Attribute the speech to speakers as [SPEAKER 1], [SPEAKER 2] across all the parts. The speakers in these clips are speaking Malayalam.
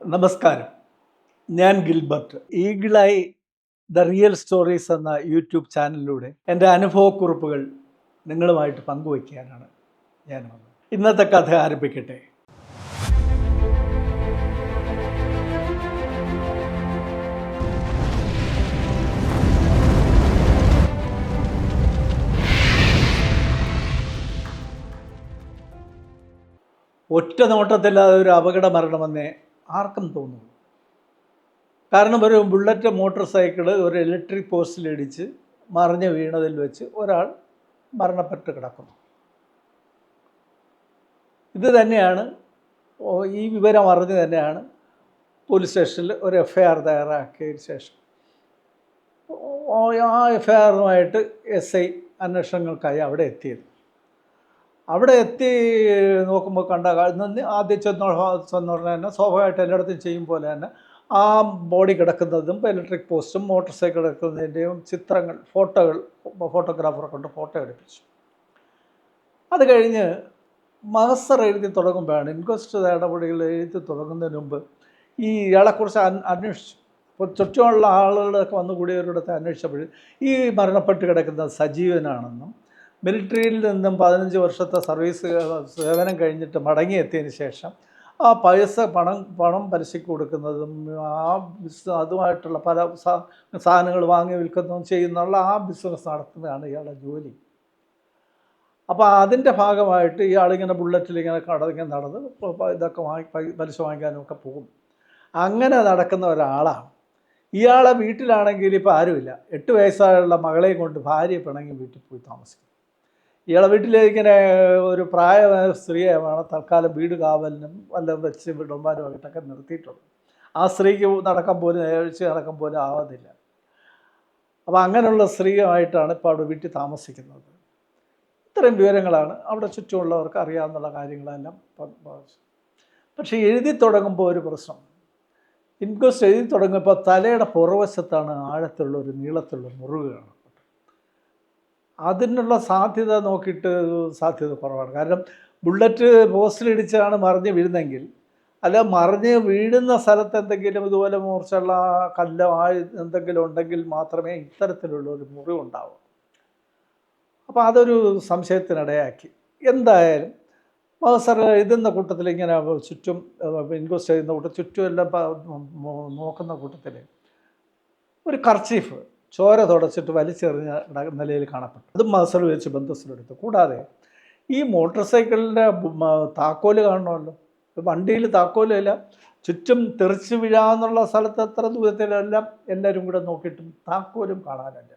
[SPEAKER 1] നമസ്കാരം. ഞാൻ ഗിൽബർട്ട്. ഈഗിളായി ദ റിയൽ സ്റ്റോറീസ് എന്ന യൂട്യൂബ് ചാനലിലൂടെ എന്റെ അനുഭവക്കുറിപ്പുകൾ നിങ്ങളുമായിട്ട് പങ്കുവയ്ക്കാനാണ് ഞാൻ വന്നത്. ഇന്നത്തെ കഥ ആരംഭിക്കട്ടെ. ഒറ്റ നോട്ടത്തില്ലാതെ ഒരു അപകട മരണമെന്നേ ആർക്കും തോന്നുന്നു? കാരണം ഒരു ബുള്ളറ്റ് മോട്ടോർ സൈക്കിൾ ഒരു ഇലക്ട്രിക് പോസ്റ്റിലിടിച്ച് മറിഞ്ഞ് വീണതിൽ വെച്ച് ഒരാൾ മരണപ്പെട്ട് കിടക്കുന്നു. ഇത് തന്നെയാണ് ഈ വിവരം അറിഞ്ഞ് തന്നെയാണ് പോലീസ് സ്റ്റേഷനിൽ ഒരു എഫ് ഐ ആർ തയ്യാറാക്കിയതിന് ശേഷം. ആ എഫ് ഐ ആറുമായിട്ട് എസ് ഐ അന്വേഷണങ്ങൾക്കായി അവിടെ എത്തിയത്. അവിടെ എത്തി നോക്കുമ്പോൾ കണ്ട ആദ്യം ചെന്ന് ചെന്ന ഉടനെ തന്നെ സ്വാഭാവികമായിട്ട് എല്ലായിടത്തും ചെയ്യും പോലെ തന്നെ ആ ബോഡി കിടക്കുന്നതും ഇലക്ട്രിക് പോസ്റ്റും മോട്ടോർ സൈക്കിൾ കിടക്കുന്നതിന്റെയും ചിത്രങ്ങൾ ഫോട്ടോകൾ ഫോട്ടോഗ്രാഫറെ കൊണ്ട് ഫോട്ടോ എടുപ്പിച്ചു. അത് കഴിഞ്ഞ് മഹസർ എഴുതി തുടങ്ങുമ്പോഴാണ് ഇൻക്വസ്റ്റ് നടപടികൾ എഴുതി തുടങ്ങുന്നതിന് മുമ്പ് ഈ ഇയാളെക്കുറിച്ച് അന് അന്വേഷിച്ചു. ഇപ്പോൾ ചുറ്റുമുള്ള ആളുകളൊക്കെ വന്നു അടുത്ത് അന്വേഷിച്ചപ്പോൾ ഈ മരണപ്പെട്ട് കിടക്കുന്നത് സജീവനാണെന്നും മിലിറ്ററിയിൽ നിന്നും പതിനഞ്ച് വർഷത്തെ സർവീസ് സേവനം കഴിഞ്ഞിട്ട് മടങ്ങിയെത്തിയതിന് ശേഷം ആ പൈസ പണം പണം പലിശയ്ക്ക് കൊടുക്കുന്നതും ആ ബിസ് അതുമായിട്ടുള്ള പല സാധനങ്ങൾ വാങ്ങി വിൽക്കുന്നതും ചെയ്യുന്നുള്ള ആ ബിസിനസ് നടത്തുന്നതാണ് ഇയാളുടെ ജോലി. അപ്പോൾ അതിന്റെ ഭാഗമായിട്ട് ഇയാളിങ്ങനെ ബുള്ളറ്റിൽ ഇങ്ങനെ കടങ്ങനെ നടന്ന് ഇതൊക്കെ വാങ്ങി പലിശ വാങ്ങിക്കാനും ഒക്കെ പോകും. അങ്ങനെ നടക്കുന്ന ഒരാളാണ്. ഇയാളെ വീട്ടിലാണെങ്കിൽ ഇപ്പോൾ ആരുമില്ല. എട്ട് വയസ്സായുള്ള മകളെ കൊണ്ട് ഭാര്യ പിണങ്ങി വീട്ടിൽ പോയി താമസിക്കും ഇയാളെ വീട്ടിലിങ്ങനെ ഒരു പ്രായമായ സ്ത്രീയെ വേണം തൽക്കാലം വീട് കാവലിനും വല്ലതും വെച്ച് വിടുമ്പാനുമായിട്ടൊക്കെ നിർത്തിയിട്ടുണ്ട് ആ സ്ത്രീക്ക് നടക്കാൻ പോലും ഏഴ്ച നടക്കാൻ പോലും ആവുന്നില്ല അപ്പോൾ അങ്ങനെയുള്ള സ്ത്രീയുമായിട്ടാണ് ഇപ്പോൾ അവിടെ വീട്ടിൽ താമസിക്കുന്നത്. ഇത്രയും വിവരങ്ങളാണ്. അവിടെ ചുറ്റുമുള്ളവർക്ക് അറിയാവുന്ന കാര്യങ്ങളെല്ലാം പക്ഷേ എഴുതി തുടങ്ങുമ്പോൾ ഒരു പ്രശ്നം. ഇൻക്വസ്റ്റ് എഴുതി തുടങ്ങുമ്പോൾ തലയുടെ പുറവശത്താണ് ആഴത്തിലുള്ള ഒരു നീളത്തുള്ള മുറിവ് കാണുന്നത്. അതിനുള്ള സാധ്യത നോക്കിയിട്ട് സാധ്യത കുറവാണ്. കാരണം ബുള്ളറ്റ് പോസ്റ്റിലിടിച്ചാണ് മറിഞ്ഞ് വീഴുന്നെങ്കിൽ അല്ല മറിഞ്ഞ് വീഴുന്ന സ്ഥലത്ത് എന്തെങ്കിലും ഇതുപോലെ മൂർച്ചയുള്ള കല്ലോ എന്തെങ്കിലും ഉണ്ടെങ്കിൽ മാത്രമേ ഇത്തരത്തിലുള്ള ഒരു മുറിവ് ഉണ്ടാവൂ അപ്പോൾ അതൊരു സംശയത്തിനിടയാക്കി. എന്തായാലും മഹസർ എഴുതുന്ന കൂട്ടത്തിൽ ഇങ്ങനെ ചുറ്റും ഇൻക്വസ്റ്റ് ചെയ്യുന്ന കൂട്ടം ചുറ്റും എല്ലാം നോക്കുന്ന കൂട്ടത്തിൽ ഒരു കർച്ചീഫ് ചോര തുടച്ചിട്ട് വലിച്ചെറിഞ്ഞ നിലയിൽ കാണപ്പെട്ടു. അതും മസൽ വെച്ച് ബന്ധസ്സിലെടുത്തു കൂടാതെ ഈ മോട്ടോർ സൈക്കിളിന്റെ താക്കോൽ കാണണമല്ലോ. വണ്ടിയിൽ താക്കോലില്ല ചുറ്റും തെറിച്ച് വീഴാന്നുള്ള സ്ഥലത്ത് എത്ര ദൂരത്തിലെല്ലാം എല്ലാവരും കൂടെ നോക്കിയിട്ടും താക്കോലും കാണാനില്ല.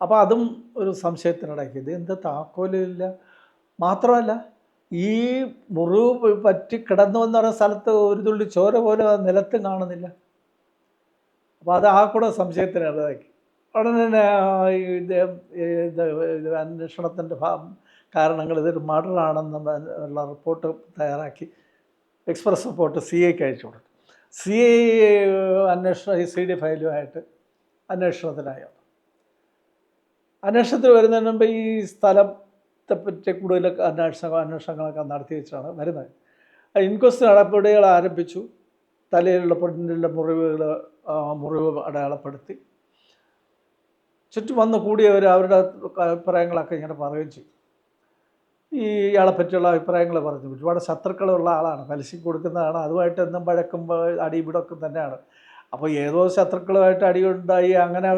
[SPEAKER 1] അപ്പോൾ അതും ഒരു സംശയത്തിനിടയ്ക്ക് ഇത് എന്താ താക്കോലില്ല മാത്രമല്ല ഈ മുറിവ് പറ്റി കിടന്നു എന്ന് പറയുന്ന സ്ഥലത്ത് ഒരു തുള്ളി ചോര പോലും നിലത്തും കാണുന്നില്ല. അപ്പോൾ അത് ആ കൂടെ സംശയത്തിന് ഇടയാക്കി ഉടനെ തന്നെ അന്വേഷണത്തിന്റെ ഭാഗം കാരണങ്ങൾ ഇതൊരു മർഡറാണെന്ന് ഉള്ള റിപ്പോർട്ട് തയ്യാറാക്കി എക്സ്പ്രസ് റിപ്പോർട്ട് സി ഐക്ക് അയച്ചു കൊടുത്തു. സി ഐ അന്വേഷണം സി ഡി ഫയലുമായിട്ട് അന്വേഷണത്തിനായി അന്വേഷണത്തിൽ വരുന്നതിന് മുമ്പ് ഈ സ്ഥലത്തെ പറ്റി കൂടുതൽ അന്വേഷണ അന്വേഷണങ്ങളൊക്കെ നടത്തി വെച്ചാണ് വരുന്നത്. ഇൻക്വസ്റ്റ് നടപടികൾ ആരംഭിച്ചു. തലയിലുള്ള പൊന്നിലുള്ള മുറിവുകൾ മുറിവ് അടയാളപ്പെടുത്തി. ചുറ്റും വന്ന് കൂടിയവർ അവരുടെ അഭിപ്രായങ്ങളൊക്കെ ഇങ്ങനെ പറയുകയും ചെയ്തു ഈ ഇയാളെ പറ്റിയുള്ള അഭിപ്രായങ്ങൾ പറഞ്ഞു. ഒരുപാട് ശത്രുക്കളുള്ള ആളാണ്. പലിശയ്ക്ക് കൊടുക്കുന്നതാണ്. അതുമായിട്ട് എന്നും പഴക്കുമ്പോൾ അടിപിടക്കും തന്നെയാണ്. അപ്പോൾ ഏതോ ശത്രുക്കളുമായിട്ട് അടിയുണ്ടായി അങ്ങനെ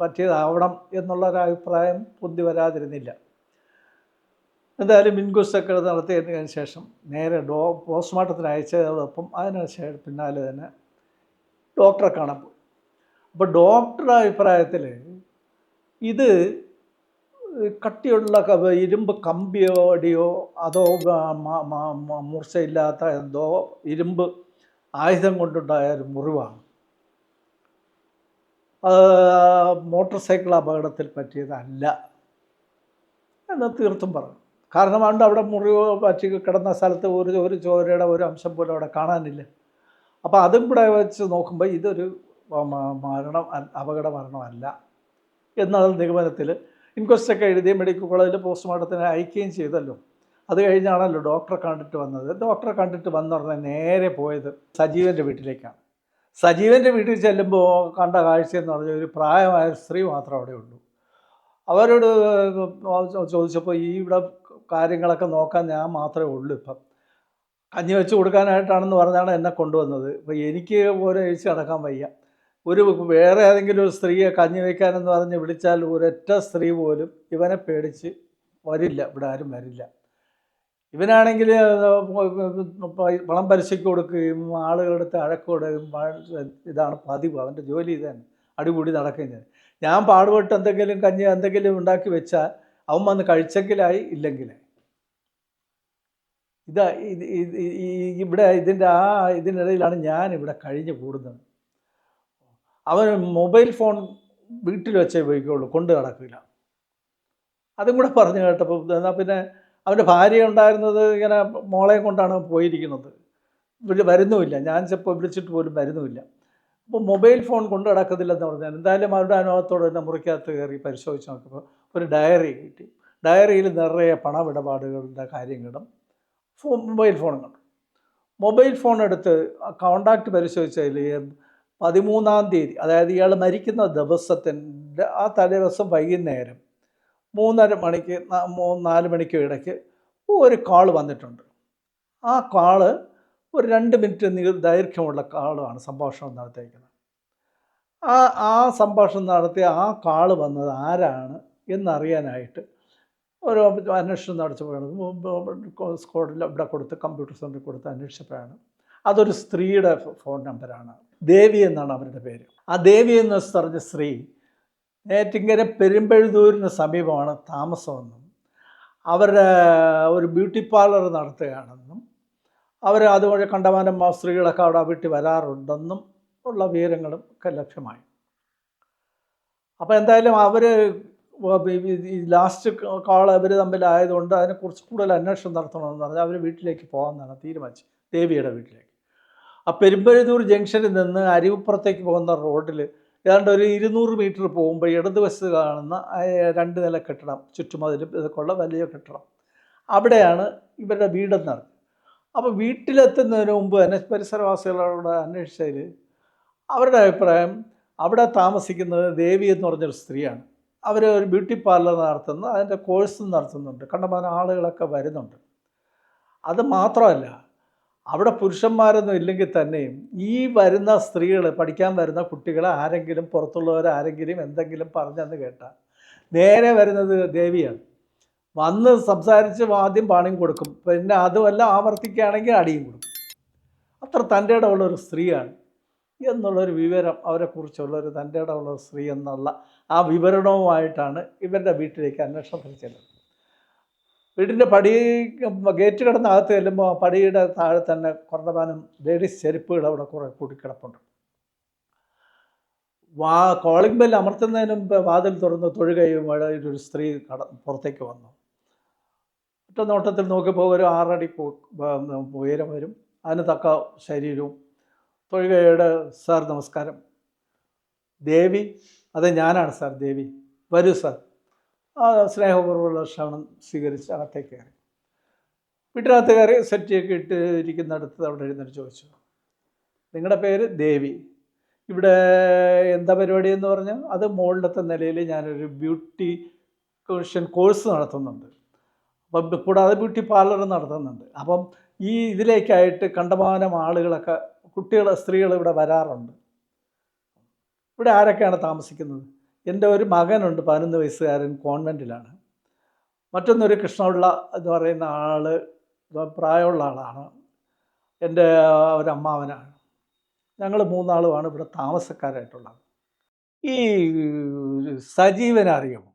[SPEAKER 1] പറ്റിയതാവണം എന്നുള്ള ഒരു അഭിപ്രായം പൊന്തി വരാതിരുന്നില്ല. എന്തായാലും ഇൻക്വസ്റ്റ് നടത്തിയതിനു ശേഷം നേരെ ഡോ പോസ്റ്റ്മോർട്ടത്തിന് അയച്ചതോടൊപ്പം അതിന് പിന്നാലെ തന്നെ ഡോക്ടറെ കാണാൻ പോയി. അപ്പോൾ ഡോക്ടറുടെ അഭിപ്രായത്തിൽ ഇത് കട്ടിയുള്ള ഇരുമ്പ് കമ്പിയോ അടിയോ അതോ മൂർച്ചയില്ലാത്ത എന്തോ ഇരുമ്പ് ആയുധം കൊണ്ടുണ്ടായ ഒരു മുറിവാണ്. മോട്ടോർ സൈക്കിൾ അപകടത്തിൽ പറ്റിയതല്ല എന്ന് തീർത്തും പറഞ്ഞു. കാരണം അവിടെ മുറിവ് പറ്റി കിടന്ന സ്ഥലത്ത് ഒരു ഒരു ചോരയുടെ ഒരു അംശം പോലും അവിടെ കാണാനില്ല. അപ്പോൾ അതും കൂടെ വെച്ച് നോക്കുമ്പോൾ ഇതൊരു മരണം അപകട മരണമല്ല എന്നുള്ള നിഗമനത്തിൽ ഇൻക്വസ്റ്റ് ഒക്കെ എഴുതി മെഡിക്കൽ കോളേജിൽ പോസ്റ്റ്മോർട്ടത്തിന് അയക്കുകയും ചെയ്തല്ലോ. അത് കഴിഞ്ഞാണല്ലോ ഡോക്ടറെ കണ്ടിട്ട് വന്നത്. ഡോക്ടറെ കണ്ടിട്ട് വന്നുടനെ നേരെ പോയത് സജീവന്റെ വീട്ടിലേക്കാണ്. സജീവന്റെ വീട്ടിൽ ചെല്ലുമ്പോൾ കണ്ട കാഴ്ച എന്ന് പറഞ്ഞാൽ ഒരു പ്രായമായ സ്ത്രീ മാത്രം അവിടെ ഉള്ളൂ. അവരോട് ചോദിച്ചപ്പോൾ ഈ ഇവിടെ കാര്യങ്ങളൊക്കെ നോക്കാൻ ഞാൻ മാത്രമേ ഉള്ളൂ ഇപ്പം. കഞ്ഞി വെച്ച് കൊടുക്കാനായിട്ടാണെന്ന് പറഞ്ഞാണ് എന്നെ കൊണ്ടുവന്നത്. അപ്പോൾ എനിക്ക് പോലെ ഒരാഴ്ച നടക്കാൻ വയ്യ. ഒരു വേറെ ഏതെങ്കിലും ഒരു സ്ത്രീയെ കഞ്ഞി വയ്ക്കാനെന്ന് പറഞ്ഞ് വിളിച്ചാൽ ഒരൊറ്റ സ്ത്രീ പോലും ഇവനെ പേടിച്ച് വരില്ല. ഇവിടെ ആരും വരില്ല. ഇവനാണെങ്കിൽ പണം പലിശയ്ക്ക് കൊടുക്കുകയും ആളുകളെടുത്ത് വ- ഇതാണ് പതിവ്. അവന്റെ ജോലി ഇതാണ് അടികൂടി നടക്കുന്നത് ഞാൻ പാടുപെട്ട് എന്തെങ്കിലും കഞ്ഞി എന്തെങ്കിലും ഉണ്ടാക്കി വെച്ചാൽ അവൻ വന്ന് കഴിച്ചെങ്കിലായി ഇല്ലെങ്കിലായി ഇതാ ഇത് ഇവിടെ ഇതിന്റെ ആ ഇതിനിടയിലാണ് ഞാൻ ഇവിടെ കഴിഞ്ഞു കൂടുന്നത്. അവൻ മൊബൈൽ ഫോൺ വീട്ടിൽ വെച്ചേ ഉപയോഗിക്കുള്ളൂ കൊണ്ട് നടക്കില്ല. അതും കൂടെ പറഞ്ഞു കേട്ടപ്പോൾ എന്നാൽ പിന്നെ അവന്റെ ഭാര്യ ഉണ്ടായിരുന്നത് ഇങ്ങനെ മോളെ കൊണ്ടാണ് പോയിരിക്കുന്നത്. ഇവിടെ വരുന്നുമില്ല. ഞാൻ ചിലപ്പോൾ വിളിച്ചിട്ട് പോലും വരുന്നുമില്ല. അപ്പോൾ മൊബൈൽ ഫോൺ കൊണ്ട് നടക്കത്തില്ലെന്ന് പറഞ്ഞാൽ എന്തായാലും അവരുടെ അനുഭവത്തോടെ തന്നെ മുറിക്കകത്ത് കയറി പരിശോധിച്ച് നോക്കുമ്പോൾ ഒരു ഡയറി കിട്ടി. ഡയറിയിൽ നിറയെ പണമിടപാടുകളുടെ കാര്യങ്ങളും മൊബൈൽ ഫോണും മൊബൈൽ ഫോൺ എടുത്ത് കോണ്ടാക്ട് പരിശോധിച്ചതിൽ പതിമൂന്നാം തീയതി അതായത് ഇയാൾ മരിക്കുന്ന ദിവസത്തിന്റെ ആ തലേദിവസം വൈകുന്നേരം മൂന്നര മണിക്ക് നാല് മണിക്ക് ഇടയ്ക്ക് ഒരു കാൾ വന്നിട്ടുണ്ട്. ആ കാൾ ഒരു രണ്ട് മിനിറ്റ് നീ ദൈർഘ്യമുള്ള കാളുമാണ് സംഭാഷണം നടത്തിയിരിക്കുന്നത്. ആ ആ സംഭാഷണം നടത്തിയ ആ കാൾ വന്നത് ആരാണ് എന്നറിയാനായിട്ട് ഒരു അന്വേഷണം നടത്തിയപ്പോഴാണ് സ്കോഡിൽ ഇവിടെ കൊടുത്ത് കമ്പ്യൂട്ടർ സെന്ററിൽ കൊടുത്ത് അന്വേഷിച്ചപ്പോഴാണ്. അതൊരു സ്ത്രീയുടെ ഫോൺ നമ്പറാണ്. ദേവി എന്നാണ് അവരുടെ പേര്. ആ ദേവി എന്ന് പറഞ്ഞ സ്ത്രീ നേറ്റിങ്കര പെരുമ്പഴുതൂരിന് സമീപമാണ് താമസമെന്നും അവരുടെ ഒരു ബ്യൂട്ടി പാർലർ നടത്തുകയാണെന്നും അവർ അതുവഴി കണ്ടമാനം സ്ത്രീകളൊക്കെ അവിടെ വീട്ടിൽ വരാറുണ്ടെന്നും ഉള്ള വിവരങ്ങളും ഒക്കെ ലഭ്യമായി. അപ്പോൾ എന്തായാലും അവർ ലാസ്റ്റ് കാൾ അവർ തമ്മിലായതുകൊണ്ട് അതിനെക്കുറിച്ച് കൂടുതൽ അന്വേഷണം നടത്തണമെന്ന് പറഞ്ഞാൽ അവർ വീട്ടിലേക്ക് പോകാമെന്നാണ് തീരുമാനിച്ചത്. ദേവിയുടെ വീട്ടിലേക്ക്. ആ പെരുമ്പഴുതൂർ ജംഗ്ഷനിൽ നിന്ന് അരിവപ്പുറത്തേക്ക് പോകുന്ന റോഡിൽ ഏതാണ്ട് ഒരു ഇരുന്നൂറ് മീറ്റർ പോകുമ്പോൾ ഇടതുവശത്ത് കാണുന്ന രണ്ട് നില കെട്ടിടം ചുറ്റുമതിലും ഇതൊക്കെ ഉള്ള വലിയ കെട്ടിടം. അവിടെയാണ് ഇവരുടെ വീടെന്ന് അപ്പോൾ വീട്ടിലെത്തുന്നതിന് മുമ്പ് തന്നെ പരിസരവാസികളോട് അന്വേഷിച്ചതിൽ അവരുടെ അഭിപ്രായം അവിടെ താമസിക്കുന്നത് ദേവി എന്ന് പറഞ്ഞൊരു സ്ത്രീയാണ്. അവർ ഒരു ബ്യൂട്ടി പാർലർ നടത്തുന്നു അതിന്റെ കോഴ്സ് നടത്തുന്നുണ്ട് കണ്ടമാനം ആളുകളൊക്കെ വരുന്നുണ്ട്. അത് മാത്രമല്ല അവിടെ പുരുഷന്മാരൊന്നും ഇല്ലെങ്കിൽ തന്നെയും ഈ വരുന്ന സ്ത്രീകൾ പഠിക്കാൻ വരുന്ന കുട്ടികളെ ആരെങ്കിലും പുറത്തുള്ളവർ ആരെങ്കിലും എന്തെങ്കിലും പറഞ്ഞെന്ന് കേട്ടാൽ നേരെ വരുന്നത് ദേവിയാണ്. വന്ന് സംസാരിച്ച് ആദ്യം പാണിയും കൊടുക്കും പിന്നെ അതുമല്ല ആവർത്തിക്കുകയാണെങ്കിൽ അടിയും കൊടുക്കും. അത്ര തന്റെ ഇടമുള്ള ഒരു സ്ത്രീയാണ്. എന്നുള്ളൊരു വിവരം അവരെക്കുറിച്ചുള്ള ഒരു തന്റെ ഇടമുള്ള സ്ത്രീ എന്നുള്ള ആ വിവരണവുമായിട്ടാണ് ഇവരുടെ വീട്ടിലേക്ക് അന്വേഷണത്തിൽ ചെല്ലുന്നത്. വീടിന്റെ പടി ഗേറ്റ് കിടന്ന് അകത്ത് ചെല്ലുമ്പോൾ പടിയുടെ താഴെ തന്നെ കുറഞ്ഞമാനം ലേഡീസ് ചെരുപ്പുകൾ അവിടെ കുറേ കൂടിക്കിടപ്പുണ്ട് വാ കോളിംഗ് ബെൽ അമർത്തുന്നതിന് മുമ്പ് വാതിൽ തുറന്ന് തൊഴുകയും ഒരു സ്ത്രീ കട പുറത്തേക്ക് വന്നു. ഒറ്റ നോട്ടത്തിൽ നോക്കിയപ്പോൾ ഒരു ആറടി ഉയരം വരും. അതിന് തക്ക ശരീരവും തൊഴുകയുടെ സാർ നമസ്കാരം. ദേവി അതെ ഞാനാണ് സാർ ദേവി. വരൂ സാർ. ആ സ്നേഹപൂർവമുള്ള ക്ഷണം സ്വീകരിച്ച് അകത്തേക്ക് കയറി. വീട്ടിനകത്ത് കയറി സെറ്റിയൊക്കെ ഇട്ട് ഇരിക്കുന്നിടത്ത് അവിടെ എഴുന്നേറ്റ് ചോദിച്ചു. നിങ്ങളുടെ പേര്? ദേവി. ഇവിടെ എന്താ പരിപാടി എന്ന് പറഞ്ഞാൽ അത് മുകളിലത്തെ നിലയിൽ ഞാനൊരു ബ്യൂട്ടി ക്വസ്റ്റ്യൻ കോഴ്സ് നടത്തുന്നുണ്ട്. അപ്പം കൂടാതെ ബ്യൂട്ടി പാർലർ നടത്തുന്നുണ്ട്. അപ്പം ഈ ഇതിലേക്കായിട്ട് കണ്ടമാനം ആളുകളൊക്കെ കുട്ടികൾ സ്ത്രീകൾ ഇവിടെ വരാറുണ്ട്. ഇവിടെ ആരൊക്കെയാണ് താമസിക്കുന്നത്? എന്റെ ഒരു മകനുണ്ട് പതിനൊന്ന് വയസ്സുകാരൻ കോൺവെന്റിലാണ് മറ്റൊന്നൊരു കൃഷ്ണപിള്ള എന്ന് പറയുന്ന ആൾ പ്രായമുള്ള ആളാണ്. എന്റെ ഒരമ്മാവനാണ് ഞങ്ങൾ മൂന്നാളുമാണ് ഇവിടെ താമസക്കാരായിട്ടുള്ളത്. ഈ സജീവനെ അറിയാമോ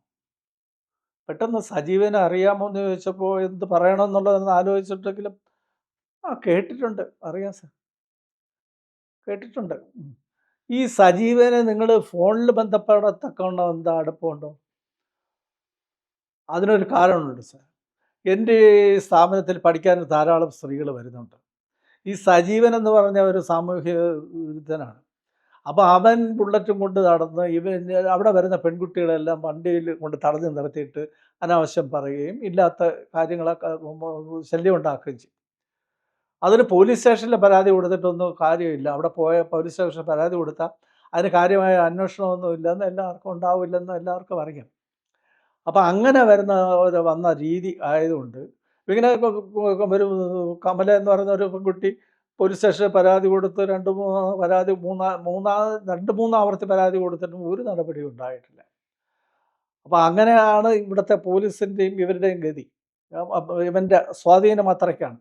[SPEAKER 1] പെട്ടെന്ന് സജീവനെ അറിയാമോ എന്ന് ചോദിച്ചപ്പോൾ എന്ത് പറയണമെന്നുള്ളതെന്ന് ആലോചിച്ചിട്ടെങ്കിലും ആ കേട്ടിട്ടുണ്ട്. അറിയാം സാർ. കേട്ടിട്ടുണ്ട്. ഈ സജീവനെ നിങ്ങൾ ഫോണിൽ ബന്ധപ്പെടത്തക്കവണ്ണം എന്താ അടുപ്പമുണ്ടോ? അതിനൊരു കാരണമുണ്ട് സാർ. എന്റെ സ്ഥാപനത്തിൽ പഠിക്കാൻ ധാരാളം സ്ത്രീകൾ വരുന്നുണ്ട്. ഈ സജീവൻ എന്ന് പറഞ്ഞ ഒരു സാമൂഹ്യ വിരുദ്ധനാണ് അപ്പോൾ അവൻ ബുള്ളറ്റും കൊണ്ട് നടന്ന് ഇവൻ അവിടെ വരുന്ന പെൺകുട്ടികളെല്ലാം വണ്ടിയിൽ കൊണ്ട് തടഞ്ഞു നിർത്തിയിട്ട് അനാവശ്യം പറയുകയും ഇല്ലാത്ത കാര്യങ്ങളൊക്കെ ശല്യം ഉണ്ടാക്കുകയും ചെയ്യും. അതിന് പോലീസ് സ്റ്റേഷനിൽ പരാതി കൊടുത്തിട്ടൊന്നും കാര്യമില്ല. അവിടെ പോയ പോലീസ് സ്റ്റേഷനിൽ പരാതി കൊടുത്താൽ അതിന് കാര്യമായ അന്വേഷണമൊന്നും ഇല്ലെന്ന് എല്ലാവർക്കും ഉണ്ടാവില്ലെന്ന് എല്ലാവർക്കും അറിയാം. അപ്പം അങ്ങനെ വരുന്ന ഒരു വന്ന രീതി ആയതുകൊണ്ട് ഇങ്ങനെ ഒരു കമല എന്ന് പറയുന്ന ഒരു പെൺകുട്ടി പോലീസ് സ്റ്റേഷനിൽ പരാതി കൊടുത്ത് രണ്ട് മൂന്ന് പരാതി മൂന്നാ മൂന്നാ രണ്ട് മൂന്ന് ആവർത്തി പരാതി കൊടുത്തിട്ടും ഒരു നടപടി ഉണ്ടായിട്ടില്ല. അപ്പോൾ അങ്ങനെയാണ് ഇവിടുത്തെ പോലീസിന്റെയും ഇവരുടെയും ഗതി. ഇവന്റെ സ്വാധീനം അത്രയ്ക്കാണ്.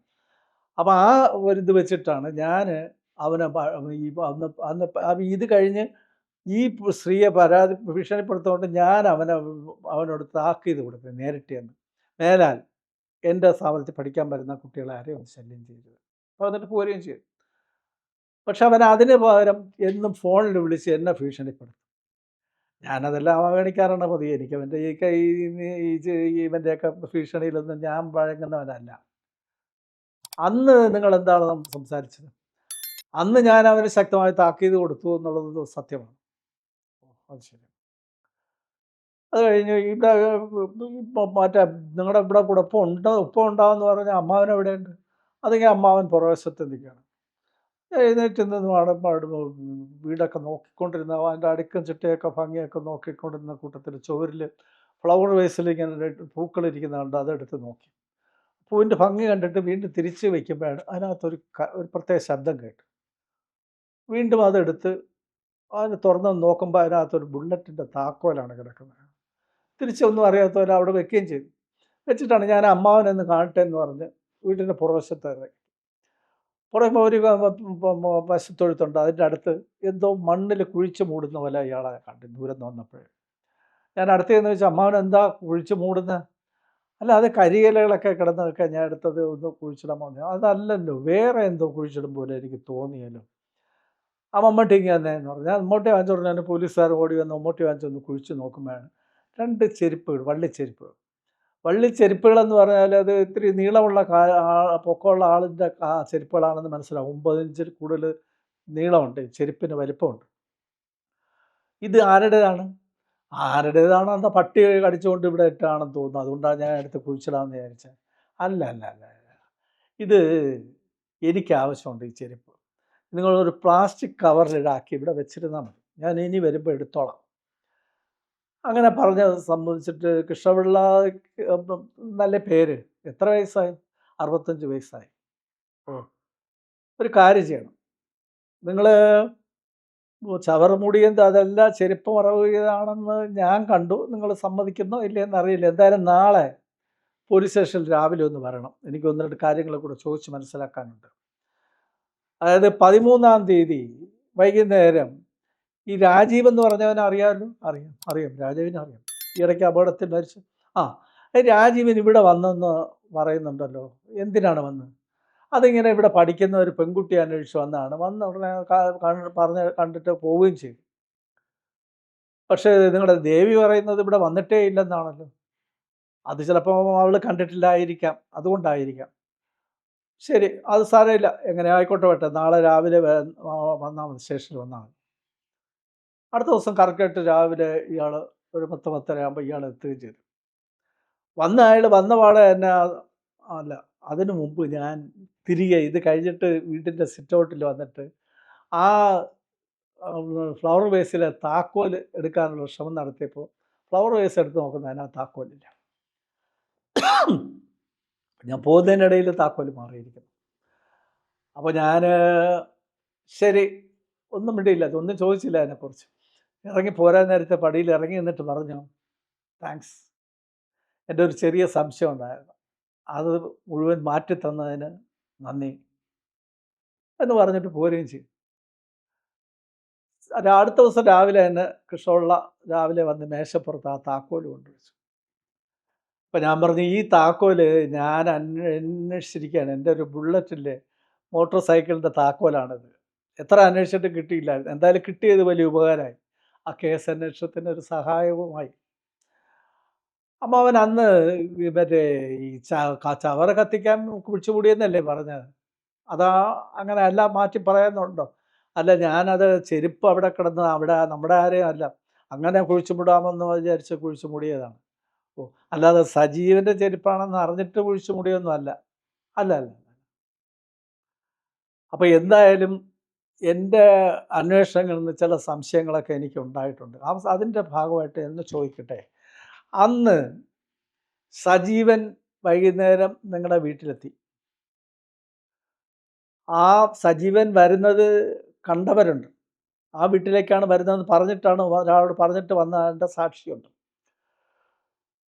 [SPEAKER 1] അപ്പോൾ ആ ഒരു ഇത് വെച്ചിട്ടാണ് ഞാൻ അവനെ ഈ അന്ന് അന്ന് ഇത് കഴിഞ്ഞ് ഈ സ്ത്രീയെ പരാതി ഭീഷണിപ്പെടുത്തുകൊണ്ട് ഞാൻ അവനെ അവനോട് താക്കീത് കൊടുത്തു നേരിട്ട് എന്ന് മേലാൽ എന്റെ സ്ഥാപനത്തിൽ പഠിക്കാൻ വരുന്ന കുട്ടികളെ ആരെയും ശല്യം ചെയ്തത്. അപ്പോൾ എന്നിട്ട് പോരുകയും ചെയ്തു. പക്ഷെ അവൻ അതിന് പകരം എന്നും ഫോണിൽ വിളിച്ച് എന്നെ ഭീഷണിപ്പെടുത്തും. ഞാനതെല്ലാം അവഗണിക്കാറാണ് പതിയെ. എനിക്ക് അവന്റെ ഈ ഇവന്റെയൊക്കെ ഭീഷണിയിലൊന്നും ഞാൻ വഴങ്ങുന്നവനല്ല. അന്ന് നിങ്ങൾ എന്താണ് സംസാരിച്ചത്? അന്ന് ഞാൻ അവന് ശക്തമായി താക്കീത് കൊടുത്തു എന്നുള്ളത് സത്യമാണ്. അത് ശരി. അത് കഴിഞ്ഞ് ഇവിടെ മറ്റേ നിങ്ങളുടെ ഇവിടെ കൂടെ കുഴപ്പം ഉണ്ട് ഉപ്പം ഉണ്ടാവെന്ന് പറഞ്ഞാൽ അമ്മാവൻ എവിടെയുണ്ട്? അതെങ്കിൽ അമ്മാവൻ പുറവശത്ത് നിൽക്കുകയാണ്. എഴുന്നേറ്റ് നിന്നുമാണ് വീടൊക്കെ നോക്കിക്കൊണ്ടിരുന്ന അതിന്റെ അടുക്കും ചിട്ടയൊക്കെ ഭംഗിയൊക്കെ നോക്കിക്കൊണ്ടിരുന്ന കൂട്ടത്തിൽ ചുവരിൽ ഫ്ലവർ വേസിൽ ഇങ്ങനെ പൂക്കളിരിക്കുന്നുണ്ട് അതെടുത്ത് നോക്കി. പൂവിന്റെ ഭംഗി കണ്ടിട്ട് വീണ്ടും തിരിച്ച് വയ്ക്കുമ്പോഴാണ് അതിനകത്തൊരു ഒരു പ്രത്യേക ശബ്ദം കേട്ടു വീണ്ടും അതെടുത്ത് അതിന് തുറന്ന് നോക്കുമ്പോൾ അതിനകത്തൊരു ബുള്ളറ്റിന്റെ താക്കോലാണ് കിടക്കുന്നത്. തിരിച്ചൊന്നും അറിയാത്തവരെ അവിടെ വെക്കുകയും ചെയ്തു. വെച്ചിട്ടാണ് ഞാൻ അമ്മാവനെന്ന് കാണട്ടെ എന്ന് പറഞ്ഞ് വീട്ടിന്റെ പുറവശത്ത് ഇറങ്ങി. പുറമെ ഒരു വശത്തൊഴുത്തുണ്ട്. അതിന്റെ അടുത്ത് എന്തോ മണ്ണിൽ കുഴിച്ച് മൂടുന്ന പോലെ ഇയാളെ കണ്ടു ദൂരം വന്നപ്പോഴേ. ഞാൻ അടുത്തേന്ന് വെച്ചാൽ അമ്മാവൻ എന്താ കുഴിച്ച് മൂടുന്നത് അല്ല അത് കരിയിലകളൊക്കെ കിടന്നതൊക്കെ ഞാൻ എടുത്തത് ഒന്ന് കുഴിച്ചിടാൻ പറഞ്ഞു. അതല്ലല്ലോ വേറെ എന്തോ കുഴിച്ചിടും പോലെ എനിക്ക് തോന്നിയല്ലോ. ആ മമ്മട്ടിങ് തന്നെ എന്ന് പറഞ്ഞു. ഞാൻ മമ്മൂട്ടി വാങ്ങിച്ചു പറഞ്ഞു പോലീസുകാർ ഓടി വന്ന് മമ്മൂട്ടി വാങ്ങിച്ചൊന്ന് കുഴിച്ച് നോക്കുമ്പോഴാണ് രണ്ട് ചെരുപ്പുകൾ വള്ളിച്ചെരുപ്പുകൾ വള്ളിച്ചെരുപ്പുകളെന്ന് പറഞ്ഞാൽ അത് ഇത്തിരി നീളമുള്ള കാ പൊക്കമുള്ള ആളിന്റെ ആ ചെരുപ്പുകളാണെന്ന് മനസ്സിലാവും. ഒമ്പത് ഇഞ്ചിൽ കൂടുതൽ നീളമുണ്ട് ചെരുപ്പിന് വലിപ്പമുണ്ട്. ഇത് ആരുടേതാണ്? ആരുടേതാണ് അന്ന് പട്ടി കടിച്ചുകൊണ്ട് ഇവിടെ ഇട്ടാണെന്ന് തോന്നുന്നു. അതുകൊണ്ടാണ് ഞാൻ എടുത്ത് കുഴിച്ചിടാമെന്ന് വിചാരിച്ചത് അല്ല അല്ല അല്ല. ഇത് എനിക്ക് ആവശ്യമുണ്ട് ഈ ചെരുപ്പ്. നിങ്ങളൊരു പ്ലാസ്റ്റിക് കവറിലിടാക്കി ഇവിടെ വെച്ചിരുന്നാൽ മതി. ഞാൻ ഇനി വരുമ്പോൾ എടുത്തോളാം. അങ്ങനെ പറഞ്ഞ സംബന്ധിച്ചിട്ട് കൃഷ്ണപിള്ള നല്ല പേര്. എത്ര വയസ്സായി? അറുപത്തഞ്ച് വയസ്സായി. ഒരു കാര്യം ചെയ്യണം. നിങ്ങൾ ചവറുമുടിയും അതല്ല ചെരുപ്പ് മറവുകയാണെന്ന് ഞാൻ കണ്ടു. നിങ്ങൾ സമ്മതിക്കുന്നോ ഇല്ലയെന്ന് അറിയില്ല. എന്തായാലും നാളെ പോലീസ് സ്റ്റേഷനിൽ രാവിലെ ഒന്ന് വരണം. എനിക്ക് ഒന്ന് രണ്ട് കാര്യങ്ങളെ കൂടെ ചോദിച്ച് മനസ്സിലാക്കാനുണ്ട്. അതായത് പതിമൂന്നാം തീയതി വൈകുന്നേരം ഈ രാജീവ് എന്ന് പറഞ്ഞവനെ അറിയാമല്ലോ? അറിയാം അറിയാം. രാജീവിനെ അറിയാം. ഈ ഇടയ്ക്ക് അപകടത്തിൽ മരിച്ചു ആ രാജീവൻ ഇവിടെ വന്നെന്ന് പറയുന്നുണ്ടല്ലോ. എന്തിനാണ് വന്നത്? അതിങ്ങനെ ഇവിടെ പഠിക്കുന്ന ഒരു പെൺകുട്ടി അന്വേഷിച്ച് വന്നാണ്. വന്ന ഉടനെ പറഞ്ഞ് കണ്ടിട്ട് പോവുകയും ചെയ്തു. പക്ഷേ നിങ്ങളുടെ ദേവി പറയുന്നത് ഇവിടെ വന്നിട്ടേ ഇല്ലെന്നാണല്ലോ. അത് ചിലപ്പോൾ അവൾ കണ്ടിട്ടില്ലായിരിക്കാം. അതുകൊണ്ടായിരിക്കാം. ശരി അത് സാരമില്ല. എങ്ങനെ? ആയിക്കോട്ടെ വേട്ടെ നാളെ രാവിലെ വന്നാൽ മതി. സ്റ്റേഷനിൽ വന്നാൽ മതി. അടുത്ത ദിവസം കറക്റ്റായിട്ട് രാവിലെ ഇയാൾ ഒരു പത്ത് പത്തര ആകുമ്പോൾ ഇയാൾ എത്തുകയും ചെയ്തു. വന്ന അയാൾ വന്ന പാടെ എന്നെ അല്ല. അതിനു മുമ്പ് ഞാൻ തിരികെ ഇത് കഴിഞ്ഞിട്ട് വീട്ടിന്റെ സിറ്റ് ഔട്ടിൽ വന്നിട്ട് ആ ഫ്ലവർ വേസിലെ താക്കോൽ എടുക്കാനുള്ള ശ്രമം നടത്തിയപ്പോൾ ഫ്ലവർ വേസ് എടുത്ത് നോക്കുന്ന അതിനകത്ത് താക്കോലില്ല. ഞാൻ പോകുന്നതിനിടയിൽ താക്കോൽ മാറിയിരിക്കുന്നു. അപ്പോൾ ഞാൻ ശരി ഒന്നും മിണ്ടിയില്ല ഒന്നും ചോദിച്ചില്ല അതിനെക്കുറിച്ച്. ഇറങ്ങി പോരാൻ നേരത്തെ പടിയിൽ ഇറങ്ങി നിന്നിട്ട് പറഞ്ഞു താങ്ക്സ് എന്റെ ഒരു ചെറിയ സംശയം ഉണ്ടായിരുന്നു. അത് മുഴുവൻ മാറ്റി തന്നതിന് നന്ദി. എന്ന് പറഞ്ഞിട്ട് പോരുകയും ചെയ്യും. അടുത്ത ദിവസം രാവിലെ തന്നെ കൃഷ്ണപിള്ള രാവിലെ വന്ന് മേശപ്പുറത്ത് ആ താക്കോൽ കൊണ്ടുവച്ചു. അപ്പം ഞാൻ പറഞ്ഞു ഈ താക്കോൽ ഞാൻ അന്വേ അന്വേഷിച്ചിരിക്കുകയാണ് എന്റെ ഒരു ബുള്ളറ്റിന്റെ മോട്ടോർ സൈക്കിളിന്റെ താക്കോലാണിത്. എത്ര അന്വേഷിച്ചിട്ടും കിട്ടിയില്ലായിരുന്നു. എന്തായാലും കിട്ടിയത് വലിയ ഉപകാരമായി. ആ കേസ് അന്വേഷണത്തിന് ഒരു സഹായവുമായി. അപ്പം അവൻ അന്ന് മറ്റേ ഈ ചവറ് കത്തിക്കാൻ പിടിച്ചുകൂടിയെന്നല്ലേ പറഞ്ഞത്? അതാ അങ്ങനെ അല്ല മാറ്റി പറയുന്നുണ്ടോ? അല്ല ഞാനത് ചെരുപ്പ് അവിടെ കിടന്ന് അവിടെ നമ്മുടെ ആരെയും അല്ല അങ്ങനെ കുഴിച്ചു മൂടാമെന്ന് വിചാരിച്ച് കുഴിച്ചു ഓ അല്ലാതെ സജീവന്റെ ചെരുപ്പാണെന്ന് അറിഞ്ഞിട്ട് കുഴിച്ചു അല്ല അല്ല അല്ല. അപ്പോൾ എന്തായാലും എന്റെ അന്വേഷണങ്ങളിൽ നിന്ന് ചില സംശയങ്ങളൊക്കെ എനിക്ക് ഉണ്ടായിട്ടുണ്ട് അതിന്റെ ഭാഗമായിട്ട് എന്ന് ചോദിക്കട്ടെ? അന്ന് സജീവൻ വൈകുന്നേരം നിങ്ങളുടെ വീട്ടിലെത്തി. ആ സജീവൻ വരുന്നത് കണ്ടവരുണ്ട്. ആ വീട്ടിലേക്കാണ് വരുന്നതെന്ന് പറഞ്ഞിട്ടാണ് ഒരാളോട് പറഞ്ഞിട്ട് വന്നതിന്റെ സാക്ഷിയുണ്ട്.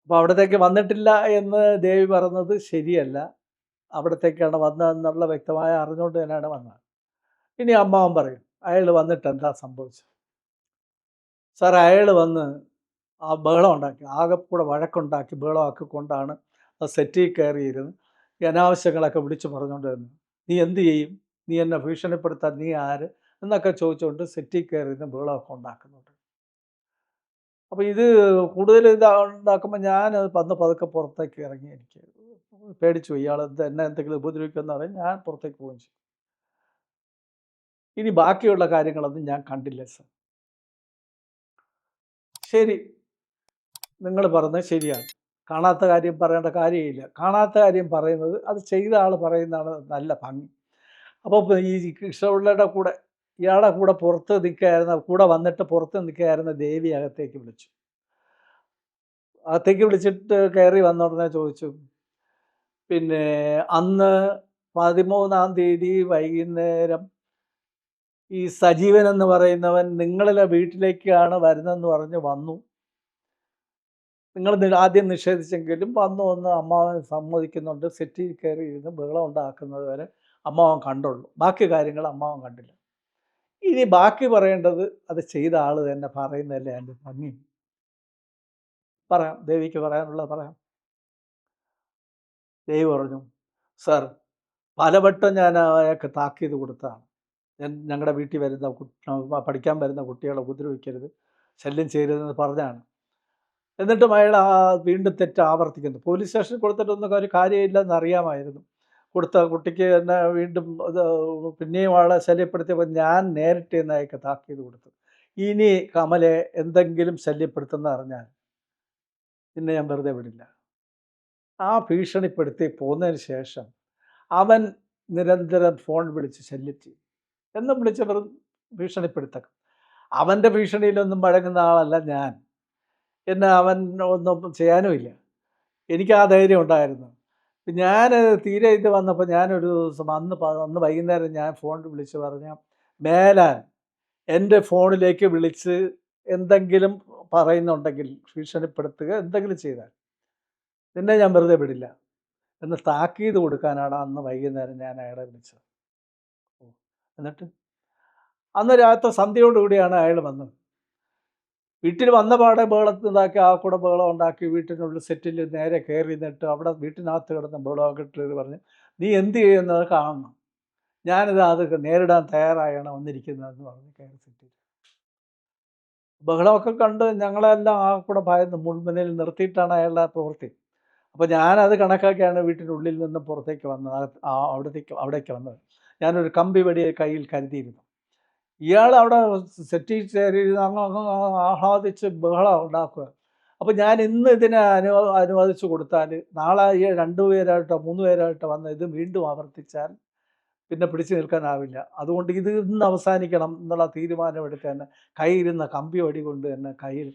[SPEAKER 1] അപ്പോൾ അവിടത്തേക്ക് വന്നിട്ടില്ല എന്ന് ദേവി പറഞ്ഞത് ശരിയല്ല. അവിടത്തേക്കാണ് വന്നതെന്നുള്ള വ്യക്തമായ അറിഞ്ഞുകൊണ്ട് തന്നെയാണ് വന്നത്. ഇനി അമ്മാവൻ പറയും അയാൾ വന്നിട്ട് എന്താ സംഭവിച്ചത്? സാർ അയാൾ വന്ന് ആ ബഹളം ഉണ്ടാക്കി ആകെ വഴക്കുണ്ടാക്കി ബഹളമാക്കി കൊണ്ടാണ് സെറ്റിൽ കയറിയിരുന്ന് അനാവശ്യങ്ങളൊക്കെ വിളിച്ചു പറഞ്ഞുകൊണ്ടിരുന്നു നീ എന്ത് ചെയ്യും? നീ എന്നെ ഭീഷണിപ്പെടുത്താൻ നീ ആര്? എന്നൊക്കെ ചോദിച്ചുകൊണ്ട് സെറ്റിൽ കയറിയിരുന്ന് ബഹളമൊക്കെ ഉണ്ടാക്കുന്നുണ്ട്. അപ്പോൾ ഇത് കൂടുതൽ ഇത് ഉണ്ടാക്കുമ്പോൾ ഞാൻ പന്ന് പതുക്കെ പുറത്തേക്ക് ഇറങ്ങി എനിക്ക് പേടിച്ചു ഇയാൾ എന്നെ എന്തെങ്കിലും ഉപദ്രവിക്കുമെന്ന് പറയും ഞാൻ പുറത്തേക്ക് പോവുകയും ചെയ്യും. ഇനി ബാക്കിയുള്ള കാര്യങ്ങളൊന്നും ഞാൻ കണ്ടില്ല സർ. ശരി. നിങ്ങൾ പറഞ്ഞത് ശരിയാണ്. കാണാത്ത കാര്യം പറയേണ്ട കാര്യമില്ല. കാണാത്ത കാര്യം പറയുന്നത് അത് ചെയ്ത ആൾ പറയുന്നതാണ് നല്ല ഭംഗി. അപ്പോൾ ഈ കൃഷ്ണപിള്ളയുടെ കൂടെ ഇയാളുടെ കൂടെ പുറത്ത് നിൽക്കുകയായിരുന്ന കൂടെ വന്നിട്ട് പുറത്ത് നിൽക്കുകയായിരുന്ന ദേവി അകത്തേക്ക് വിളിച്ചു. അകത്തേക്ക് വിളിച്ചിട്ട് കയറി വന്ന ഉടനെ ചോദിച്ചു. പിന്നെ അന്ന് പതിമൂന്നാം തീയതി വൈകുന്നേരം ഈ സജീവൻ എന്ന് പറയുന്നവൻ നിങ്ങളിലെ വീട്ടിലേക്കാണ് വരുന്നതെന്ന് പറഞ്ഞ് വന്നു. നിങ്ങൾ ആദ്യം നിഷേധിച്ചെങ്കിലും വന്നു വന്ന് അമ്മാവൻ സമ്മതിക്കുന്നുണ്ട്. സെറ്റിൽ കയറി ഇരുന്ന് ബഹളം ഉണ്ടാക്കുന്നത് വരെ അമ്മാവൻ കണ്ടുള്ളൂ. ബാക്കി കാര്യങ്ങൾ അമ്മാവൻ കണ്ടില്ല. ഇനി ബാക്കി പറയേണ്ടത് അത് ചെയ്ത ആൾ തന്നെ പറയുന്നതല്ലേ എന്റെ ഭംഗി. പറയാം. ദേവിക്ക് പറയാനുള്ളത് പറയാം. ദേവി പറഞ്ഞു സർ പലവട്ടം ഞാൻ അയാൾക്ക് താക്കീത് കൊടുത്തതാണ്. ഞങ്ങളുടെ വീട്ടിൽ വരുന്ന പഠിക്കാൻ വരുന്ന കുട്ടികളെ ഉപദ്രവിക്കരുത്. ശല്യം ചെയ്യരുതെന്ന് പറഞ്ഞാണ്. എന്നിട്ടും അയാൾ ആ വീണ്ടും തെറ്റ് ആവർത്തിക്കുന്നു. പോലീസ് സ്റ്റേഷനിൽ കൊടുത്തിട്ടൊന്നും ഒരു കാര്യമില്ലെന്ന് അറിയാമായിരുന്നു. കൊടുത്ത കുട്ടിക്ക് തന്നെ വീണ്ടും പിന്നെയും ആളെ ശല്യപ്പെടുത്തിയപ്പോൾ ഞാൻ നേരിട്ട് എന്ന് അയാൾക്ക് താക്കീത് കൊടുത്തു. ഇനി കമലെ എന്തെങ്കിലും ശല്യപ്പെടുത്തുന്ന അറിഞ്ഞാൽ പിന്നെ ഞാൻ വെറുതെ വിടില്ല. ആ ഭീഷണിപ്പെടുത്തി പോകുന്നതിന് ശേഷം അവൻ നിരന്തരം ഫോൺ വിളിച്ച് ശല്യം ചെയ്യും എന്നും വിളിച്ച് വെറും ഭീഷണിപ്പെടുത്തക്ക. അവന്റെ ഭീഷണിയിലൊന്നും വഴങ്ങുന്ന ആളല്ല ഞാൻ. എന്നെ അവൻ ഒന്നും ചെയ്യാനുമില്ല എനിക്ക് ആ ധൈര്യം ഉണ്ടായിരുന്നു. ഞാൻ തീരെ ഇത് വന്നപ്പോൾ ഞാനൊരു ദിവസം അന്ന് അന്ന് വൈകുന്നേരം ഞാൻ ഫോൺ വിളിച്ച് പറഞ്ഞ മേലാൻ എന്റെ ഫോണിലേക്ക് വിളിച്ച് എന്തെങ്കിലും പറയുന്നുണ്ടെങ്കിൽ ഭീഷണിപ്പെടുത്തുക എന്തെങ്കിലും ചെയ്താൽ. നിന്നെ ഞാൻ വെറുതെ വിടില്ല. എന്ന് താക്കീത് കൊടുക്കാനാണ് അന്ന് വൈകുന്നേരം ഞാൻ അയാളെ വിളിച്ചത്. എന്നിട്ട്? അന്ന് രാത്രി സന്ധ്യയോടുകൂടിയാണ് അയാൾ വന്നത്. വീട്ടിൽ വന്ന പാടെ ബഹളത്തുണ്ടാക്കി ആ കൂടെ ബഹളം ഉണ്ടാക്കി വീട്ടിനുള്ളിൽ സെറ്റിൽ നേരെ കയറി നിന്നിട്ട് അവിടെ വീട്ടിനകത്ത് കിടന്ന് ബഹളമൊക്കെ ഇട്ട് പറഞ്ഞ് നീ എന്ത് ചെയ്യുന്നത് കാണണം. ഞാനിത് അത് നേരിടാൻ തയ്യാറായാണ് വന്നിരിക്കുന്നതെന്ന് പറഞ്ഞ് കയറി സെറ്റിൽ ബഹളമൊക്കെ കണ്ട് ഞങ്ങളെല്ലാം ആ കൂടെ ഭയന്ന് മുൾമുനയിൽ നിർത്തിയിട്ടാണ് അയാളുടെ പ്രവൃത്തി. അപ്പോൾ ഞാനത് കണക്കാക്കിയാണ് വീട്ടിനുള്ളിൽ നിന്ന് പുറത്തേക്ക് വന്നത് അവിടത്തേക്ക് അവിടേക്ക് വന്നത്. ഞാനൊരു കമ്പി വടിയെ കയ്യിൽ കരുതിയിരുന്നു. ഇയാൾ അവിടെ അങ്ങ് ആഹ്ലാദിച്ച് ബഹളം ഉണ്ടാക്കുക. അപ്പം ഞാൻ ഇന്ന് ഇതിനെ അനു അനുവദിച്ചു കൊടുത്താൽ നാളെ ഈ രണ്ടു പേരായിട്ടോ മൂന്ന് പേരായിട്ടോ വന്ന് ഇത് വീണ്ടും ആവർത്തിച്ചാൽ പിന്നെ പിടിച്ചു നിൽക്കാനാവില്ല. അതുകൊണ്ട് ഇത് ഇന്ന് അവസാനിക്കണം എന്നുള്ള തീരുമാനമെടുത്ത് തന്നെ കയ്യിരുന്ന കമ്പി വടി കൊണ്ട് തന്നെ കയ്യിൽ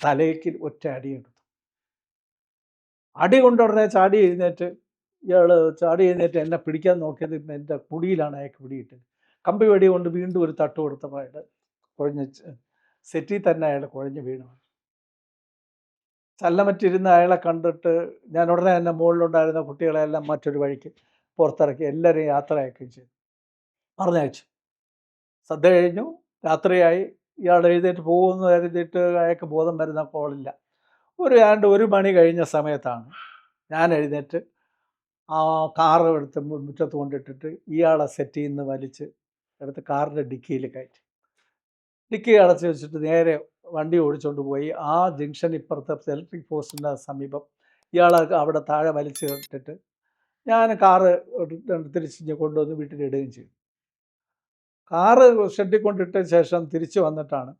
[SPEAKER 1] തലയ്ക്ക് ഒറ്റ അടിയെടുത്തു അടി കൊണ്ടുടനെ ചാടി എഴുന്നേറ്റ് ഇയാൾ ചാടി എഴുന്നേറ്റ് എന്നെ പിടിക്കാൻ നോക്കിയത് എന്റെ കുടിയിലാണ് അയാൾക്ക് പിടിയിട്ടത് കമ്പി വെടി കൊണ്ട് വീണ്ടും ഒരു തട്ട് കൊടുത്തപ്പോൾ അയാൾ കുഴഞ്ഞ് സെറ്റിൽ തന്നെ അയാൾ കുഴഞ്ഞ് വീണു. ചല്ലമറ്റിരുന്ന അയാളെ കണ്ടിട്ട് ഞാൻ ഉടനെ തന്നെ മുകളിലുണ്ടായിരുന്ന കുട്ടികളെല്ലാം മറ്റൊരു വഴിക്ക് പുറത്തിറക്കി എല്ലാവരെയും യാത്രയാക്കുകയും ചെയ്തു. പറഞ്ഞയച്ചു. ശ്രദ്ധ കഴിഞ്ഞു. രാത്രിയായി. ഇയാൾ എഴുതിയിട്ട് പോകുമെന്ന് കരുതിയിട്ട് അയാൾക്ക് ബോധം വരുന്ന കോളില്ല. ഒരു ഏണ്ട് ഒരു മണി കഴിഞ്ഞ സമയത്താണ് ഞാൻ എഴുന്നേറ്റ് ആ കാറ് എടുത്ത് മുറ്റത്ത് കൊണ്ടിട്ടിട്ട് ഇയാളെ സെറ്റിൽ നിന്ന് വലിച്ച് എടുത്ത് കാറിന്റെ ഡിക്കിയിൽ കയറ്റി. ഡിക്കി അടച്ചു വെച്ചിട്ട് നേരെ വണ്ടി ഓടിച്ചുകൊണ്ട് പോയി. ആ ജംഗ്ഷൻ ഇപ്പുറത്തെ ഇലക്ട്രിക് പോസ്റ്റിന്റെ സമീപം ഇയാൾ അവിടെ താഴെ വലിച്ചു കെട്ടിട്ട് ഞാൻ കാറ് തിരിച്ച് കൊണ്ടുവന്ന് വീട്ടിലിടുകയും ചെയ്തു. കാറ് ഷെഡിൽ കൊണ്ടിട്ട ശേഷം തിരിച്ചു വന്നിട്ടാണ്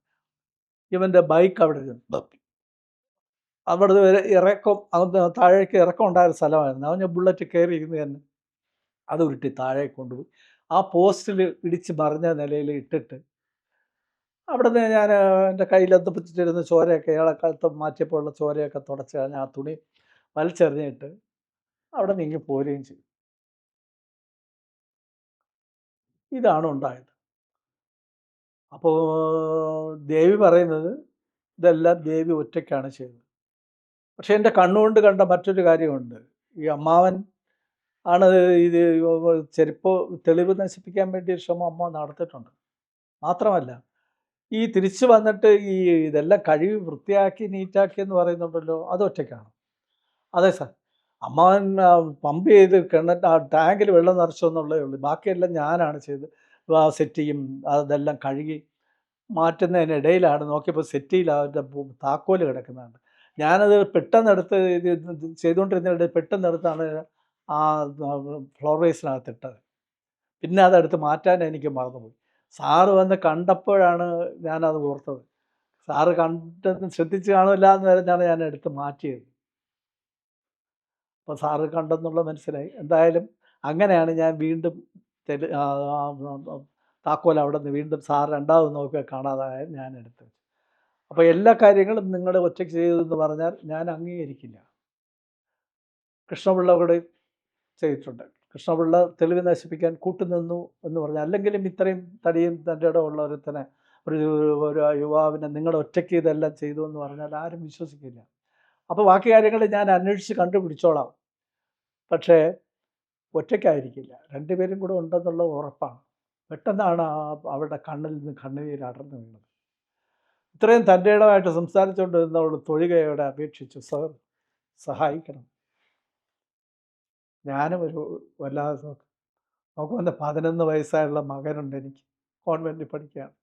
[SPEAKER 1] ഇവന്റെ ബൈക്ക് അവിടെ ഇരുന്നു അവിടെ വരെ ഇറക്കം അത് താഴേക്ക് ഇറക്കം ഉണ്ടായ സ്ഥലമായിരുന്നു. അവൻ ഞാൻ ബുള്ളറ്റ് കയറി ഇരുന്ന് തന്നെ അത് ഉരുട്ടി താഴേക്ക് കൊണ്ടുപോയി. ആ പോസ്റ്റിൽ ഇടിച്ച് മറിഞ്ഞ നിലയിൽ ഇട്ടിട്ട് അവിടെ നിന്ന് ഞാൻ എന്റെ കയ്യിലെത്തിപ്പിച്ചിരുന്ന ചോരയൊക്കെ ഇയാളെ കാലത്ത് മാറ്റിയപ്പോഴുള്ള ചോരയൊക്കെ തുടച്ച് കളഞ്ഞ് ആ തുണി വലിച്ചെറിഞ്ഞിട്ട് അവിടെ നീങ്ങി പോരുകയും ചെയ്തു. ഇതാണ് ഉണ്ടായത്. അപ്പോൾ ദേവി പറയുന്നത് ഇതെല്ലാം ദേവി ഒറ്റയ്ക്കാണ് ചെയ്തത്. പക്ഷേ എന്റെ കണ്ണുകൊണ്ട് കണ്ട മറ്റൊരു കാര്യമുണ്ട്. ഈ അമ്മാവൻ ആണ് ഇത് ചെരുപ്പ് തെളിവ് നശിപ്പിക്കാൻ വേണ്ടി ശ്രമം അമ്മ നടത്തിയിട്ടുണ്ട്. മാത്രമല്ല ഈ തിരിച്ചു വന്നിട്ട് ഈ ഇതെല്ലാം കഴുകി വൃത്തിയാക്കി നീറ്റാക്കി എന്ന് പറയുന്നുണ്ടല്ലോ അത് ഒറ്റയ്ക്കാണ്. അതെ സാർ അമ്മ പമ്പ് ചെയ്ത് ആ ടാങ്കിൽ വെള്ളം നിറച്ചു എന്നുള്ളതേ ഉള്ളൂ. ബാക്കിയെല്ലാം ഞാനാണ് ചെയ്ത് സെറ്റിയും അതെല്ലാം കഴുകി മാറ്റുന്നതിനിടയിലാണ് നോക്കിയപ്പോൾ സെറ്റിയിൽ അവരുടെ താക്കോൽ കിടക്കുന്നുണ്ട്. ഞാനത് പെട്ടെന്നെടുത്ത് ഇത് ചെയ്തുകൊണ്ടിരുന്നതിനിടെ പെട്ടെന്നെടുത്താണ് ആ ഫ്ലോർ വേസിനകത്തിട്ടത് പിന്നെ അതെടുത്ത് മാറ്റാൻ എനിക്ക് മറന്നുപോയി. സാറ് വന്ന് കണ്ടപ്പോഴാണ് ഞാനത് ഓർത്തത്. സാറ് കണ്ടെന്ന് ശ്രദ്ധിച്ച് കാണില്ല എന്ന് പറഞ്ഞാണ് ഞാൻ എടുത്ത് മാറ്റിയത്. അപ്പോൾ സാറ് കണ്ടെന്നുള്ള മനസ്സിലായി. എന്തായാലും അങ്ങനെയാണ് ഞാൻ വീണ്ടും തെളി താക്കോൽ അവിടെ നിന്ന് വീണ്ടും സാർ രണ്ടാമത് നോക്കിയാൽ കാണാതായ ഞാൻ എടുത്തത് അപ്പോൾ എല്ലാ കാര്യങ്ങളും നിങ്ങൾ ഒറ്റയ്ക്ക് ചെയ്തതെന്ന് പറഞ്ഞാൽ ഞാൻ അംഗീകരിക്കില്ല. കൃഷ്ണപിള്ള കൂടെ ചെയ്തിട്ടുണ്ട്. കൃഷ്ണപിള്ള തെളിവ് നശിപ്പിക്കാൻ കൂട്ടുനിന്നു എന്ന് പറഞ്ഞാൽ അല്ലെങ്കിലും ഇത്രയും തടിയും തന്റെ ഇടമുള്ള ഒരുത്തനെ ഒരു ഒരു യുവാവിനെ നിങ്ങളുടെ ഒറ്റയ്ക്ക് ഇതെല്ലാം ചെയ്തു എന്ന് പറഞ്ഞാൽ ആരും വിശ്വസിക്കില്ല. അപ്പോൾ ബാക്കി കാര്യങ്ങൾ ഞാൻ അന്വേഷിച്ച് കണ്ടുപിടിച്ചോളാം. പക്ഷേ ഒറ്റയ്ക്കായിരിക്കില്ല. രണ്ടുപേരും കൂടെ ഉണ്ടെന്നുള്ള ഉറപ്പാണ്. പെട്ടെന്നാണ് ആ അവളുടെ കണ്ണിൽ നിന്ന് കണ്ണുനീര് അടർന്നു വീണത്. ഇത്രയും തന്റെ ഇടമായിട്ട് സംസാരിച്ചുകൊണ്ട് നിന്നവൾ തൊഴികയോടെ അപേക്ഷിച്ചു സർ സഹായിക്കണം. ഞാനും ഒരു വല്ലാതെ നോക്കും. നമുക്ക് വന്ന പതിനൊന്ന് വയസ്സായുള്ള മകനുണ്ട് എനിക്ക്. കോൺവെന്റിൽ പഠിക്കുകയാണ്.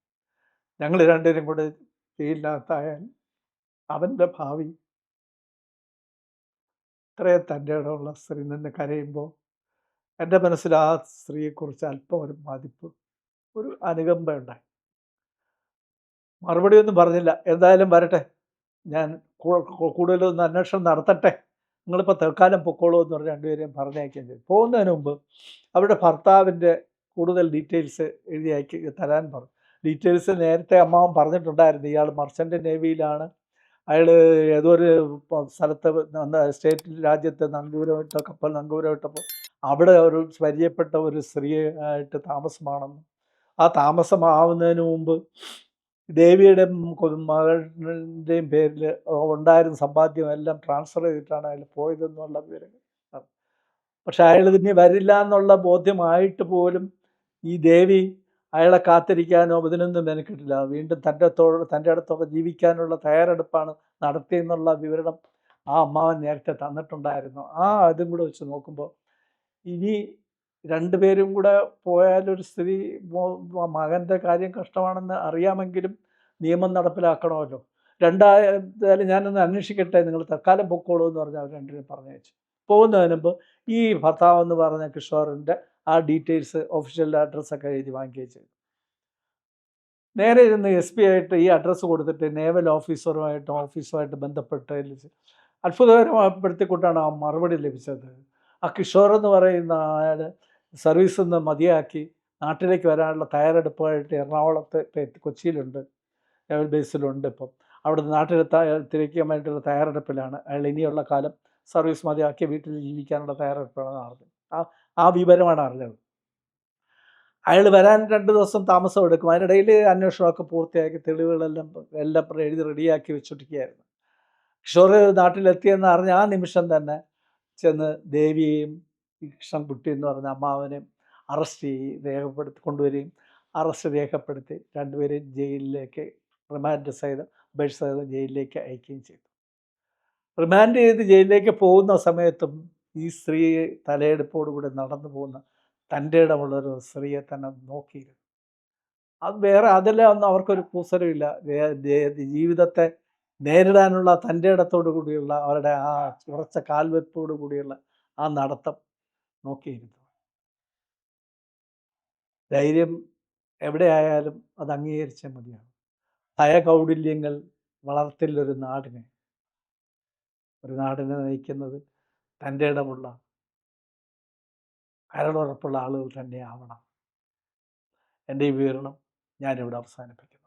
[SPEAKER 1] ഞങ്ങൾ രണ്ടുപേരും കൂടെ ജയിലിനകത്തായാൽ അവന്റെ ഭാവി ഇത്രയും തന്റെ ഇടമുള്ള സ്ത്രീ നിന്ന് കരയുമ്പോൾ എന്റെ മനസ്സിൽ ആ സ്ത്രീയെക്കുറിച്ച് അല്പം ഒരു മതിപ്പ് ഒരു അനുകമ്പ ഉണ്ടായി. മറുപടിയൊന്നും പറഞ്ഞില്ല. എന്തായാലും വരട്ടെ. ഞാൻ കൂടുതലൊന്ന് അന്വേഷണം നടത്തട്ടെ. നിങ്ങളിപ്പോൾ തൽക്കാലം പൊക്കോളൂ എന്ന് പറഞ്ഞ് രണ്ടുപേരെയും പറഞ്ഞയക്കുകയും ചെയ്തു. പോകുന്നതിന് മുമ്പ് അവരുടെ ഭർത്താവിന്റെ കൂടുതൽ ഡീറ്റെയിൽസ് എഴുതി അയക്കി തരാൻ പറഞ്ഞു ഡീറ്റെയിൽസ് നേരത്തെ അമ്മാവൻ പറഞ്ഞിട്ടുണ്ടായിരുന്നു. ഇയാൾ മർച്ചന്റ് നേവിയിലാണ്. അയാൾ ഏതോ ഒരു സ്ഥലത്ത് സ്റ്റേറ്റ് രാജ്യത്ത് നങ്കൂരമിട്ട കപ്പൽ നങ്കൂരമിട്ടപ്പോൾ അവിടെ ഒരു പരിചയപ്പെട്ട ഒരു സ്ത്രീ ആയിട്ട് താമസമാണെന്നും. ആ താമസമാവുന്നതിന് മുമ്പ് ദേവിയുടെ മകളുടെയും പേരിൽ ഉണ്ടായിരുന്ന സമ്പാദ്യം എല്ലാം ട്രാൻസ്ഫർ ചെയ്തിട്ടാണ് അയാൾ പോയതെന്നുള്ള വിവരങ്ങൾ. പക്ഷെ അയാൾ ഇനി വരില്ല എന്നുള്ള ബോധ്യമായിട്ട് പോലും ഈ ദേവി അയാളെ കാത്തിരിക്കാനോ ഇതിനൊന്നും മെനക്കിട്ടില്ല. വീണ്ടും തന്റെ തന്റെ അടുത്തോടെ ജീവിക്കാനുള്ള തയ്യാറെടുപ്പാണ് നടത്തിയെന്നുള്ള വിവരണം ആ അമ്മാവൻ നേരത്തെ തന്നിട്ടുണ്ടായിരുന്നു. ആ അതും കൂടെ വെച്ച് നോക്കുമ്പോൾ ഇനി രണ്ടുപേരും കൂടെ പോയാലൊരു സ്ത്രീ മകന്റെ കാര്യം കഷ്ടമാണെന്ന് അറിയാമെങ്കിലും നിയമം നടപ്പിലാക്കണമല്ലോ. രണ്ടായാലും ഞാനൊന്ന് അന്വേഷിക്കട്ടെ നിങ്ങൾ തൽക്കാലം പൊക്കോളൂ എന്ന് പറഞ്ഞ് അവർ രണ്ടിനും പറഞ്ഞു വെച്ചു. പോകുന്നതിന് മുമ്പ് ഈ ഭർത്താവ് എന്ന് പറഞ്ഞ കിഷോറിന്റെ ആ ഡീറ്റെയിൽസ് ഒഫീഷ്യൽ അഡ്രസ്സൊക്കെ എഴുതി വാങ്ങിക്കുകയും ചെയ്തു. നേരെ ഇരുന്ന് എസ് പി ആയിട്ട് ഈ അഡ്രസ്സ് കൊടുത്തിട്ട് നേവൽ ഓഫീസറുമായിട്ട് ഓഫീസുമായിട്ട് ബന്ധപ്പെട്ട് അത്ഭുതകരപ്പെടുത്തിക്കൊണ്ടാണ് ആ മറുപടി ലഭിച്ചത്. ആ കിഷോർ എന്ന് പറയുന്ന അയാൾ സർവീസിൽ നിന്ന് മതിയാക്കി നാട്ടിലേക്ക് വരാനുള്ള തയ്യാറെടുപ്പായിട്ട് എറണാകുളത്ത് കൊച്ചിയിലുണ്ട്. നേവൽ ബേസിലുണ്ട് ഇപ്പം. അവിടെ നാട്ടിലെത്താൻ തിരിക്കാൻ വേണ്ടിയിട്ടുള്ള തയ്യാറെടുപ്പിലാണ്. അയാൾ ഇനിയുള്ള കാലം സർവീസ് മതിയാക്കി വീട്ടിൽ ജീവിക്കാനുള്ള തയ്യാറെടുപ്പാണ് അറിഞ്ഞു ആ ആ വിവരമാണ് അറിഞ്ഞത്. അയാൾ വരാൻ രണ്ട് ദിവസം താമസം എടുക്കും. അതിനിടയിൽ അന്വേഷണമൊക്കെ പൂർത്തിയാക്കി തെളിവുകളെല്ലാം എല്ലാം എഴുതി റെഡിയാക്കി വെച്ചിട്ടിരിക്കുകയായിരുന്നു കിഷോർ നാട്ടിലെത്തിയെന്ന് അറിഞ്ഞ ആ നിമിഷം തന്നെ ചെന്ന് ദേവിയെയും കൃഷ്ണൻകുട്ടി എന്ന് പറഞ്ഞ അമ്മാവനെ അറസ്റ്റ് ചെയ്യും രേഖപ്പെടുത്തി കൊണ്ടുവരികയും അറസ്റ്റ് രേഖപ്പെടുത്തി രണ്ടുപേരെയും ജയിലിലേക്ക് റിമാൻഡ് സഹിതം അപേക്ഷ സഹിതം ജയിലിലേക്ക് അയക്കുകയും ചെയ്തു. റിമാൻഡ് ചെയ്ത് ജയിലിലേക്ക് പോകുന്ന സമയത്തും ഈ സ്ത്രീ തലയെടുപ്പോടുകൂടി നടന്നു പോകുന്ന തന്റെ ഇടമുള്ളൊരു സ്ത്രീയെ തന്നെ നോക്കിയിരുന്നു. അത് വേറെ അതെല്ലാം ഒന്നും അവർക്കൊരു കൂസരമില്ല ജീവിതത്തെ നേരിടാനുള്ള തന്റെ ഇടത്തോടു കൂടിയുള്ള അവരുടെ ആ ഉറച്ച കാൽവെപ്പോടു കൂടിയുള്ള ആ നടത്തം നോക്കിയിരുന്നു. ധൈര്യം എവിടെയായാലും അത് അംഗീകരിച്ചേ മതിയാകും. ഭയകൗടില്യങ്ങൾ വളർത്തില്ലൊരു നാടിനെ ഒരു നാടിനെ നയിക്കുന്നത് തന്റെ ഇടമുള്ള കരളുറപ്പുള്ള ആളുകൾ തന്നെ ആവണം എന്റെ ഈ വിവരണം ഞാനിവിടെ അവസാനിപ്പിക്കുന്നു.